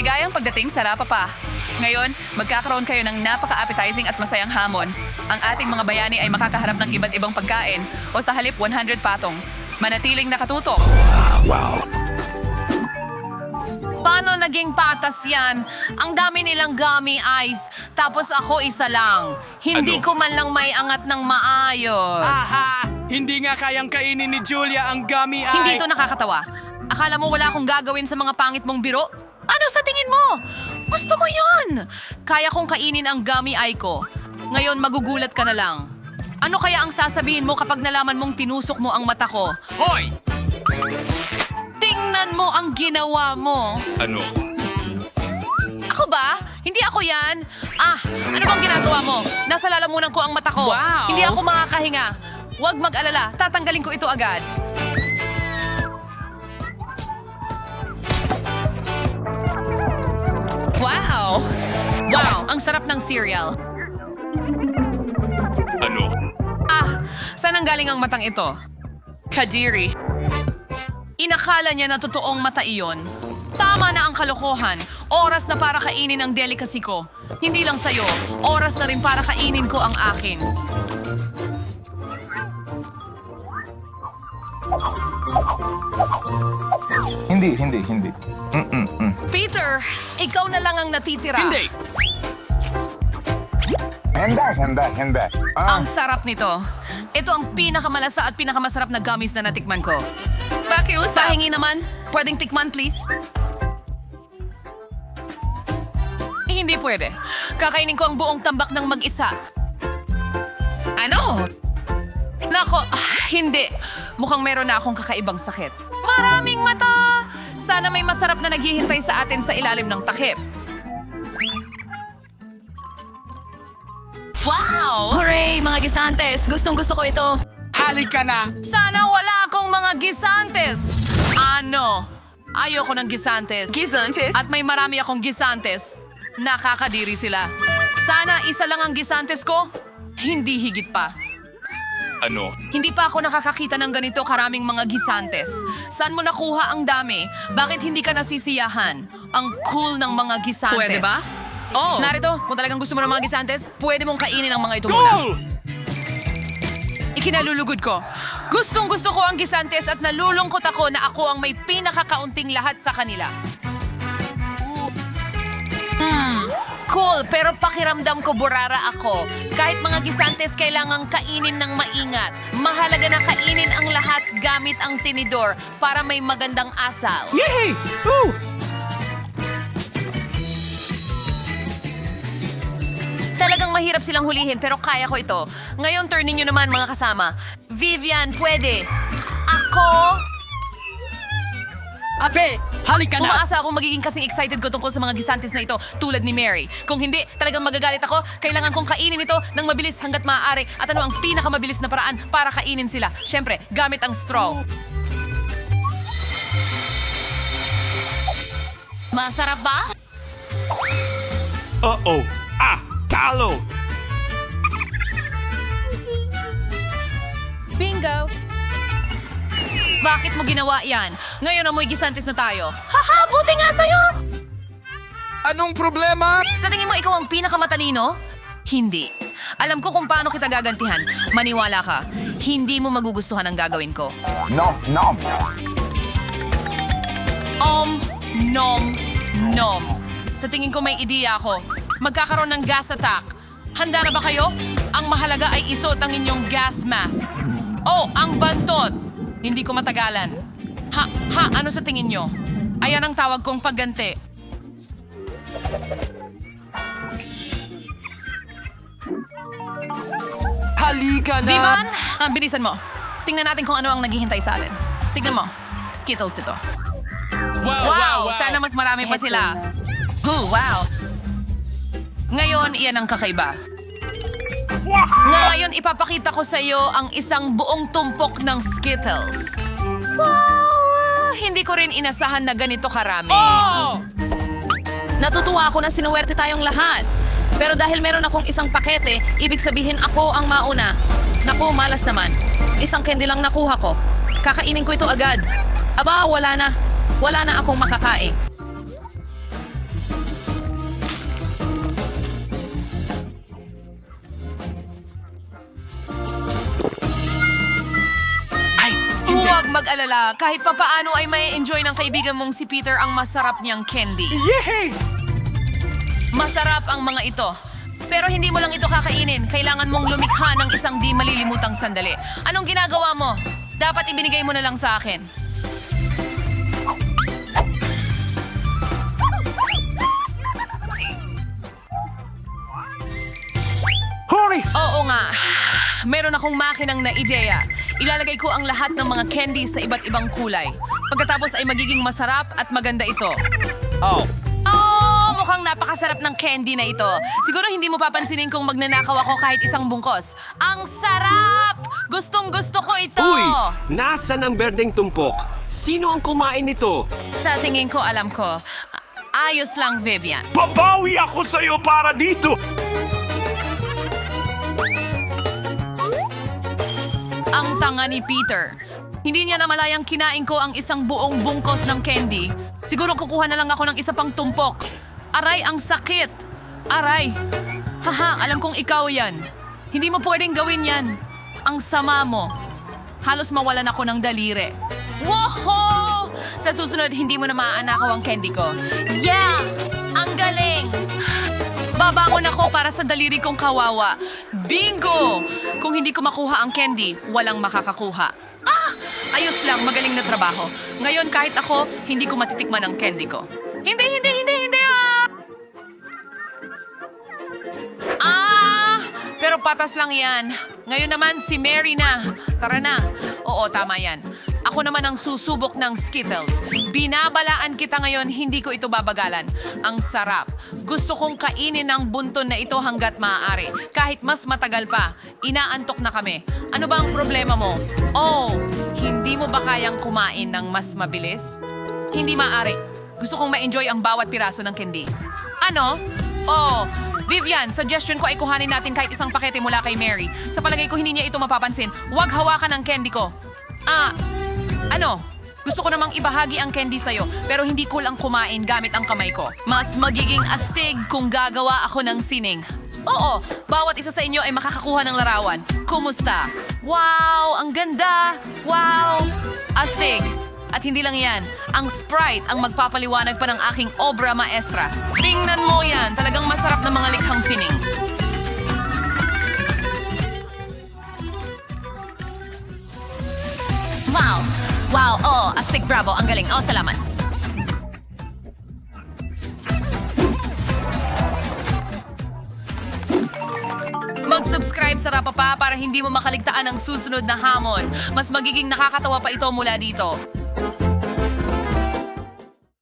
Maligayang pagdating sa Rapapa. Ngayon, magkakaroon kayo ng napaka-appetizing at masayang hamon. Ang ating mga bayani ay makakaharap ng iba't ibang pagkain o sa halip 100 patong. Manatiling nakatutok. Paano naging patas yan? Ang dami nilang gummy eyes, tapos ako isa lang. Hindi Ano? ko man lang may angat ng maayos. Aha! Hindi nga kayang kainin ni Julia ang gummy eye. Hindi ito nakakatawa. Akala mo wala akong gagawin sa mga pangit mong biro? Ano sa tingin mo? Gusto mo yon? Kaya kong kainin ang gummy eye ko. Ngayon magugulat ka na lang. Ano kaya ang sasabihin mo kapag nalaman mong tinusok mo ang mata ko? Hoy! Tingnan mo ang ginawa mo. Ano? Ako ba? Hindi ako yan. Ah, ano bang ginagawa mo? Nasa lalamunan ko ang mata ko. Wow. Hindi ako makakahinga. Huwag mag-alala. Tatanggalin ko ito agad. Wow! Wow, ang sarap ng cereal. Ano? Ah, saan ang galing ang matang ito? Kadiri. Inakala niya na totoong mata iyon. Tama na ang kalokohan. Oras na para kainin ang delicacy ko. Hindi lang sa'yo, oras na rin para kainin ko ang akin. Hindi, hindi, hindi. Mm-mm-mm. Peter, ikaw na lang ang natitira. Hindi! Hindi, hindi, hindi. Ah, Ang sarap nito. Ito ang pinakamalasa at pinakamasarap na gummies na natikman ko. Pakiusap. Pahingi naman. Pwedeng tikman, please? Eh, hindi pwede. Kakainin ko ang buong tambak ng mag-isa. Ano? Nako, ah, hindi. Mukhang meron na akong kakaibang sakit. Maraming mata! Sana may masarap na naghihintay sa atin sa ilalim ng takip. Wow! Hooray, mga gisantes! Gustong gusto ko ito. Halika na! Sana wala akong mga gisantes! Ano? Ayoko ng gisantes. Gizanches. At may marami akong gisantes. Nakakadiri sila. Sana isa lang ang gisantes ko. Hindi higit pa. Ano? Hindi pa ako nakakakita ng ganito karaming mga gisantes. Saan mo nakuha ang dami? Bakit hindi ka nasisiyahan? Ang cool ng mga gisantes. Pwede ba? Oh. Narito, kung talagang gusto mo ng mga gisantes, pwede mong kainin ang mga ito muna. Goal! Ikinalulugod ko. Gustong gusto ko ang gisantes at nalulungkot ako na ako ang may pinakakaunting lahat sa kanila. Cool, pero pakiramdam ko burara ako. Kahit mga gisantes kailangang kainin ng maingat. Mahalaga na kainin ang lahat gamit ang tinidor para may magandang asal. Yay! Ooh! Talagang mahirap silang hulihin pero kaya ko ito. Ngayon turn ninyo naman mga kasama. Vivian, pwede. Ako? Ape! Halika na! Umaasa akong magiging kasing excited ko tungkol sa mga gisantes na ito tulad ni Mary. Kung hindi, talagang magagalit ako. Kailangan kong kainin ito ng mabilis hanggat maaari. At ano ang pinakamabilis na paraan para kainin sila? Siyempre, gamit ang straw. Masarap ba? Uh-oh! Ah! Talo! Bingo! Bakit mo ginawa yan? Ngayon amoy gisantes na tayo. Haha, buti nga sa'yo! Anong problema? Sa tingin mo ikaw ang pinakamatalino? Hindi. Alam ko kung paano kita gagantihan. Maniwala ka, hindi mo magugustuhan ang gagawin ko. nom, nom. Om, nom, nom. Sa tingin ko may ideya ako. Magkakaroon ng gas attack. Handa na ba kayo? Ang mahalaga ay isuot ang inyong gas masks. Oh, ang bantot! Hindi ko matagalan. Ha, ha, ano sa tingin nyo? Ayan ang tawag kong pagganti. Halika na! Vivan, ah, bilisan mo. Tingnan natin kung ano ang naghihintay sa atin. Tingnan mo. Skittles ito. Wow, Wow! Sana mas marami pa sila. Oh, wow! Ngayon, iyan ang kakaiba. Ngayon, ipapakita ko sa iyo ang isang buong tumpok ng Skittles. Wow! Hindi ko rin inasahan na ganito karami. Oh! Natutuwa ako na sinuwerte tayong lahat. Pero dahil meron akong isang pakete, ibig sabihin ako ang mauna. Naku, malas naman. Isang candy lang nakuha ko. Kakainin ko ito agad. Aba, wala na. Wala na akong makakain. Mag-alala. Kahit papaano ay may enjoy ng kaibigan mong si Peter ang masarap niyang candy. Yehey! Masarap ang mga ito. Pero hindi mo lang ito kakainin. Kailangan mong lumikha ng isang di malilimutang sandali. Anong ginagawa mo? Dapat ibinigay mo na lang sa akin. Hurry! Oo nga. Meron akong makinang na ideya. Ilalagay ko ang lahat ng mga candy sa iba't ibang kulay. Pagkatapos ay magiging masarap at maganda ito. Oh. Oh, mukhang napakasarap ng candy na ito. Siguro hindi mo papansinin kung magnanakaw ako kahit isang bungkos. Ang sarap! Gustong gusto ko ito! Uy! Nasaan ang berdeng tumpok? Sino ang kumain nito? Sa tingin ko, alam ko. Ayos lang, Vivian. Babawi ako sa'yo para dito! Ang tanga ni Peter. Hindi niya namalayang kinain ko ang isang buong bungkos ng candy. Siguro kukuha na lang ako ng isa pang tumpok. Aray, ang sakit! Aray! Haha, alam kong ikaw yan. Hindi mo pwedeng gawin yan. Ang sama mo. Halos mawalan ako ng daliri. Woho! Sa susunod, hindi mo na maaanakaw ang candy ko. Yeah! Ang galing! Babangon ako para sa daliri kong kawawa. Bingo! Kung hindi ko makuha ang candy, walang makakakuha. Ah! Ayos lang, magaling na trabaho. Ngayon kahit ako, hindi ko matitikman ang candy ko. Hindi, hindi, hindi, hindi! Ah! Ah! Pero patas lang yan. Ngayon naman si Mary na. Tara na. Oo, tama yan. Ako naman ang susubok ng Skittles. Binabalaan kita ngayon, hindi ko ito babagalan. Ang sarap. Gusto kong kainin ng bunton na ito hanggat maaari. Kahit mas matagal pa. Inaantok na kami. Ano ba ang problema mo? Oh, hindi mo ba kayang kumain ng mas mabilis? Hindi maaari. Gusto kong ma-enjoy ang bawat piraso ng candy. Ano? Oh, Vivian, suggestion ko ay kuhanin natin kahit isang pakete mula kay Mary. Sa palagay ko hindi niya ito mapapansin. Huwag hawakan ang candy ko. Ah, ano? Gusto ko namang ibahagi ang candy sa'yo, pero hindi cool ang kumain gamit ang kamay ko. Mas magiging astig kung gagawa ako ng sining. Oo, bawat isa sa inyo ay makakakuha ng larawan. Kumusta? Wow, ang ganda! Wow! Astig! At hindi lang yan, ang Sprite ang magpapaliwanag pa ng aking obra maestra. Tingnan mo yan, talagang masarap na mga likhang sining. Wow! Wow, oh, astig bravo, ang galing. Oh, salamat. Mag-subscribe sa Rapapa para hindi mo makaligtaan ang susunod na hamon. Mas magiging nakakatawa pa ito mula dito.